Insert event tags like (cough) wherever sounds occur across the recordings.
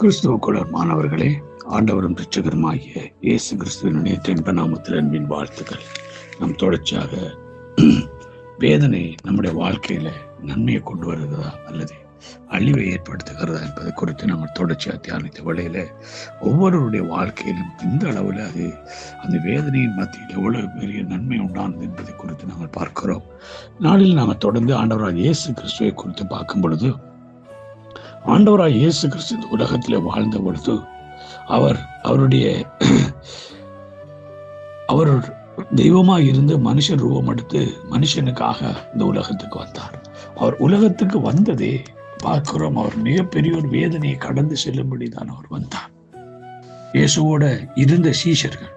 கிறிஸ்துவுக்குள்ள மாணவர்களே ஆண்டவரும் ரிச்சகருமாகிய இயேசு கிறிஸ்துவனுடைய தென்ப நாமத்தில் அன்பின் வாழ்த்துக்கள். நம் தொடர்ச்சியாக (clears throat) வேதனை நம்முடைய வாழ்க்கையில நன்மையை கொண்டு வருகிறதா அல்லது அழிவை ஏற்படுத்துகிறதா என்பது குறித்து நம்ம தொடர்ச்சியாக தியானித்த வழியில ஒவ்வொருவருடைய வாழ்க்கையிலும் இந்த அளவில் அது அந்த வேதனையின் மத்தியில் எவ்வளவு பெரிய நன்மை உண்டானது என்பதை குறித்து நாங்கள் பார்க்கிறோம். நாளில் நாங்கள் தொடர்ந்து ஆண்டவராக இயேசு கிறிஸ்துவை குறித்து பார்க்கும் பொழுது ஆண்டவராய் இயேசு கிறிஸ்து இந்த உலகத்தில் வாழ்ந்த பொழுது அவர் அவருடைய (clears throat) அவர் தெய்வமாக இருந்து மனுஷன் ரூபம் எடுத்து மனுஷனுக்காக இந்த உலகத்துக்கு வந்தார். அவர் உலகத்துக்கு வந்ததே பார்க்கிறோம். அவர் மிகப்பெரிய ஒரு வேதனையை கடந்து செல்லும்படி தான் அவர் வந்தார். இயேசுவோட இருந்த சீஷர்கள்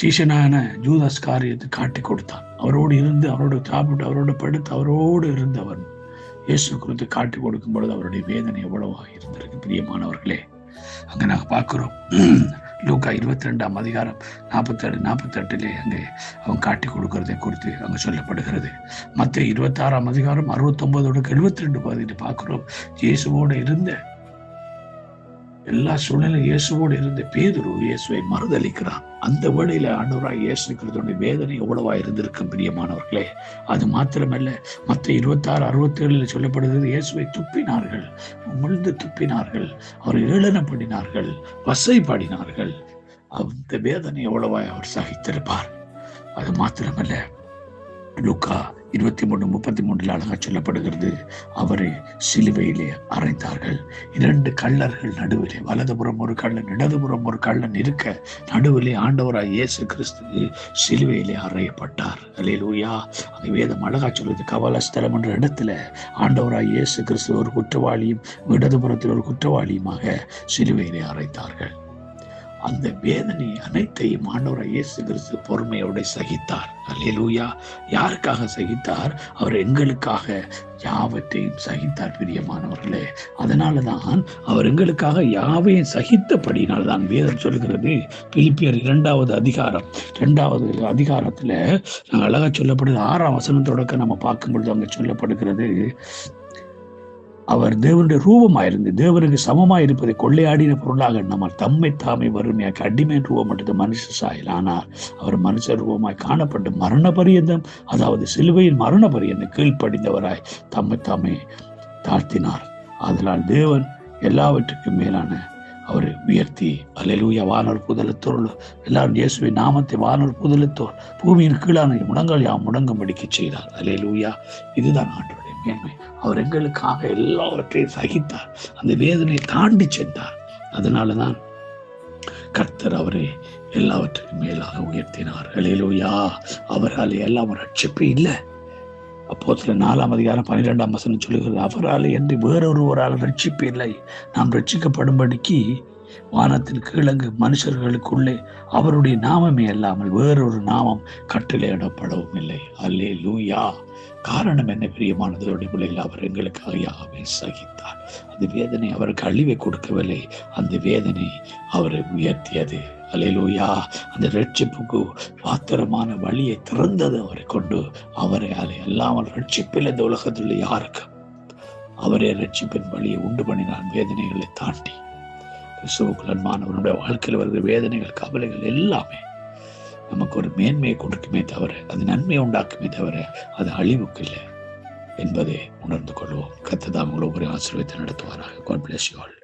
சீஷனான ஜூதாஸ் காரியத்தை காட்டி கொடுத்தான். அவரோடு இருந்து அவரோட சாப்பிட்டு அவரோட படுத்து அவரோடு இருந்தவன். இயேசு குறித்து காட்டி கொடுக்கும் பொழுது அவருடைய வேதனை எவ்வளவாக இருந்திருக்கு பிரியமானவர்களே. அங்க நாங்க பார்க்குறோம். லூக்கா இருபத்தி ரெண்டாம் அதிகாரம் நாற்பத்தேழு நாற்பத்தெட்டுலே அங்கே அவன் காட்டி கொடுக்கறதை குறித்து அங்க சொல்லப்படுகிறது. மற்ற இருபத்தாறாம் அதிகாரம் அறுபத்தொன்பதோட எழுபத்தி ரெண்டு பகுதியில் பார்க்கிறோம். இயேசுவோடு இருந்த எல்லா சூழ்நிலையும் இயேசுவோடு இருந்த பேதுரு இயேசுவை மறுதளிக்கிறான் அந்த வேளையில ஆண்டவராய் இயேசு கிறிஸ்துடைய வேதனை எவ்வளவா இருந்திருக்கும் பிரியமானவர்களே? அது மாத்திரமல்ல மற்ற இருபத்தாறு அறுபத்தேழுல சொல்லப்படுகிறது இயேசுவை துப்பினார்கள் உமிழ்ந்து துப்பினார்கள் அவர் ஏளனப்படினார்கள் வசை பாடினார்கள் அந்த வேதனை எவ்வளவாய் அவர் சகித்திருப்பார்? அது மாத்திரமல்ல லுக்கா இருபத்தி மூணு முப்பத்தி மூன்றில் அழகா சொல்லப்படுகிறது. அவரை சிலுவையிலே அறைந்தார்கள் இரண்டு கள்ளர்கள் நடுவிலே வலதுபுறம் ஒரு கள்ளன் இடதுபுறம் ஒரு கள்ளன் இருக்க நடுவிலே ஆண்டவராய் இயேசு கிறிஸ்து சிலுவையிலே அறையப்பட்டார். அலையிலூயா அங்கே வேதம் அழகா சொல்லுது கவலஸ்தலம் என்ற இடத்துல ஆண்டவராய் இயேசு கிறிஸ்து ஒரு குற்றவாளியும் இடதுபுறத்தில் ஒரு குற்றவாளியுமாக சிலுவையிலே அரைத்தார்கள் அந்த வேதனை அனைத்தையும் ஆண்டவரை இயேசு கிறிஸ்து பொறுமையோட சகித்தார். அல்லேலூயா. யாருக்காக சகித்தார்? அவர் எங்களுக்காக யாவற்றையும் சகித்தார் பிரியமானவர்களே. அதனால தான் அவர் எங்களுக்காக யாவையும் சகித்தபடினால் தான் வேதம் சொல்கிறது பிலிப்பியர் இரண்டாவது அதிகாரம் இரண்டாவது அதிகாரத்துல அழகாக அழகா சொல்லப்படுது. ஆறாம் வசனத்தோட நம்ம பார்க்கும் பொழுது அங்க சொல்லப்படுகிறது. அவர் தேவனுடைய ரூபமாயிருந்து தேவனுக்கு சமமாக இருப்பதை கொள்ளையாடின பொருளாக நம்ம தம்மை தாமே வறுமையாக்கி அடிமை மட்டும் மனுஷ சாயல். ஆனால் அவர் மனுஷ ரூபமாய் காணப்பட்டு மரண பரியந்தம் அதாவது சிலுவையில் மரண பரியந்தம் கீழ்ப்படிந்தவராய் தம்மை தாமே தாழ்த்தினார். அதனால் தேவன் எல்லாவற்றுக்கும் மேலான அவர் உயர்த்தி அலையிலூயா வானோர் புதலத்தோர் எல்லாரும் இயேசுவின் நாமத்தை வானோர் புதலத்தோர் பூமியின் கீழான முடங்கள் யாம் முடங்கும்படிக்கு செய்தார். அலையிலூயா இதுதான் ஆண்டோடைய அவர் எங்களுக்காக எல்லாவற்றையும் சகித்தார். அந்த வேதனையை தாண்டி சென்றார். அதனாலதான் கர்த்தர் அவரை எல்லாவற்றுக்கும் மேலாக உயர்த்தினார். அலையிலூயா அவரால் எல்லாம் ரட்சிப்பு இல்லை. அப்போ சில நாலாம் அதிகாரம் பன்னிரெண்டாம் வசனம் சொல்லுகிறது அவரால் என்று வேறொருவரால் ரட்சிப்பு இல்லை. நாம் ரட்சிக்கப்படும்படிக்கு வானத்தின் கீழங்கு மனுஷர்களுக்குள்ளே அவருடைய நாமமே அல்லாமல் வேறொரு நாமம் கட்டளையிடப்படவும் இல்லை. அல்லே லூயா காரணம் என்ன பிரியமானதோடைய பிள்ளைகள் அவர் எங்களுக்காக யாவே சகித்தார். அந்த வேதனை அவருக்கு அழிவை கொடுக்கவில்லை. அந்த வேதனை அவரை உயர்த்தியது. அலையிலூயா அந்த ரட்சிப்புக்கு பாத்திரமான வழியை திறந்தது அவரை கொண்டு. அவரை அலை அல்லாமல் ரட்சிப்பில் இந்த உலகத்தில் யாருக்கு அவரே ரட்சிப்பின் வழியை உண்டு பண்ணினான் வேதனைகளை தாண்டி. கிறிஸ்துவுக்குள்ளன்மானவனுடைய வாழ்க்கையில் வருகிற வேதனைகள் கவலைகள் எல்லாமே நமக்கு ஒரு மேன்மையை கொடுக்குமே தவிர அது நன்மையை உண்டாக்குமே தவிர அது அழிவுக்கு இல்லை என்பதை உணர்ந்து கொள்வோம். கத்ததாம் உங்களை ஒரு ஆசீர்வத்தை நடத்துவாராக. God bless you all